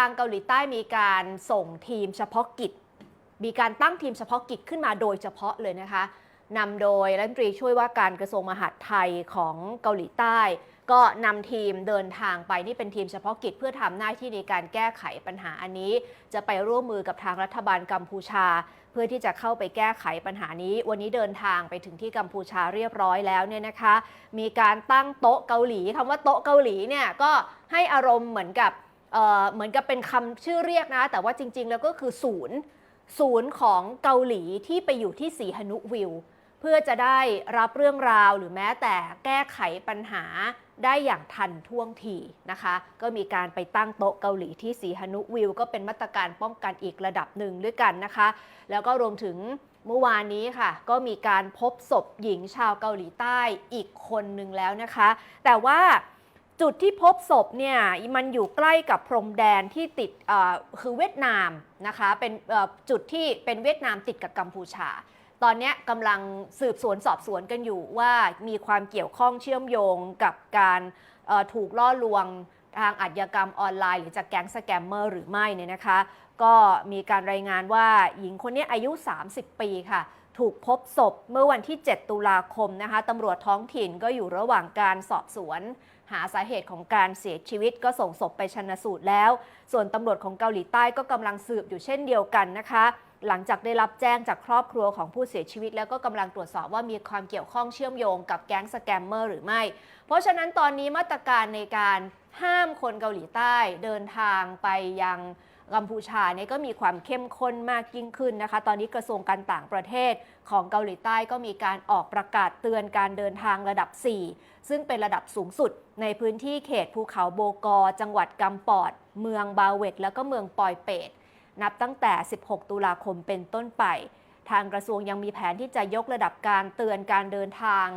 างเกาหลีใต้มีการส่งทีมเฉพาะกิจ มีการตั้งทีมเฉพาะกิจขึ้นมาโดยเฉพาะเลยนะคะนำโดยรัฐมนตรีช่วยว่าการกระทรวงมหาดไทยของเกาหลีใต้ ก็นำทีมเดินทางไปนี่เป็นทีมเฉพาะกิจเพื่อทำหน้าที่ในการแก้ไขปัญหาอันนี้ จะไปร่วมมือกับทางรัฐบาลกัมพูชา เพื่อที่จะเข้าไปแก้ไขปัญหานี้ วันนี้เดินทางไปถึงที่กัมพูชาเรียบร้อยแล้วเนี่ยนะคะ มีการตั้งโต๊ะเกาหลีคำว่าโต๊ะเกาหลีเนี่ยก็ให้อารมณ์เหมือนกับ เหมือนกับเป็นคำชื่อเรียกนะ แต่ว่าจริง ๆ แล้วก็คือศูนย์ ศูนย์ของเกาหลีที่ไปอยู่ที่สีหนุวิว เพื่อจะได้รับเรื่องราวหรือแม้แต่แก้ไขปัญหาได้อย่างทันท่วงทีนะคะ ก็มีการไปตั้งโต๊ะเกาหลีที่สีหนุวิว ก็เป็นมาตรการป้องกันอีกระดับหนึ่งด้วยกันนะคะ แล้วก็รวมถึงเมื่อวานนี้ค่ะ ก็มีการพบศพหญิงชาวเกาหลีใต้อีกคนหนึ่งแล้วนะคะ แต่ว่า จุดที่พบศพเนี่ยมันอยู่ใกล้กับพรมแดนที่ติดคือเวียดนามนะคะเป็นจุดที่เป็นเวียดนามติดกับกัมพูชา ตอนนี้กำลังสืบสวนสอบสวนกันอยู่ว่ามีความเกี่ยวข้องเชื่อมโยงกับการถูกล่อลวงทางอาชญากรรมออนไลน์ หรือจากแก๊งสแกมเมอร์หรือไม่เนี่ยนะคะ ก็มีการรายงานว่าหญิงคนนี้อายุ 30 ปีค่ะ ถูกพบศพเมื่อวันที่ 7 ตุลาคมนะคะตำรวจท้องถิ่นก็อยู่ระหว่างการสอบสวน หาสาเหตุของการเสียชีวิตก็ส่งศพไปชันสูตรแล้ว ส่วนตำรวจของเกาหลีใต้ก็กำลังสืบอยู่เช่นเดียวกันนะคะ หลังจากได้รับแจ้งจากครอบครัวของผู้เสียชีวิต แล้วก็กำลังตรวจสอบว่ามีความเกี่ยวข้องเชื่อมโยงกับแก๊งสแกมเมอร์หรือไม่ เพราะฉะนั้นตอนนี้มาตรการในการห้ามคนเกาหลีใต้เดินทางไปยัง กัมพูชาเนี่ยก็มีความเข้มข้นมากยิ่งขึ้นนะคะ ตอนนี้กระทรวงการต่างประเทศของเกาหลีใต้ก็มีการออกประกาศเตือนการเดินทางระดับ 4 ซึ่งเป็นระดับสูงสุดในพื้นที่เขตภูเขาโบกอ จังหวัดกัมปอด เมืองบาเวตแล้วก็เมืองปอยเปตนับตั้งแต่ 16 ตุลาคมเป็นต้นไป ทางกระทรวงยังมีแผนที่จะยกระดับการเตือนการเดินทาง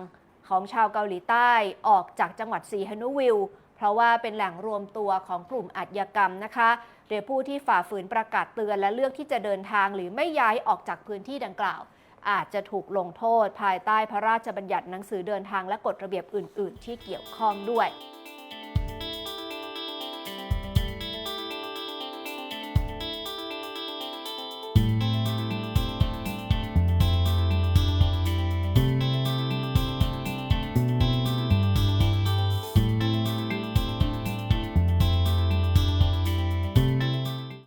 ของชาวเกาหลีใต้ออกจากจังหวัดสีฮนุวิล เพราะว่าเป็นแหล่งรวมตัวของกลุ่มอาชญากรรมนะคะโดยผู้ที่ฝ่าฝืนประกาศเตือนและเลือกที่จะเดินทางหรือไม่ย้ายออกจากพื้นที่ดังกล่าว อาจจะถูกลงโทษภายใต้พระราชบัญญัติหนังสือเดินทางและกฎระเบียบอื่น ๆ ที่เกี่ยวข้องด้วย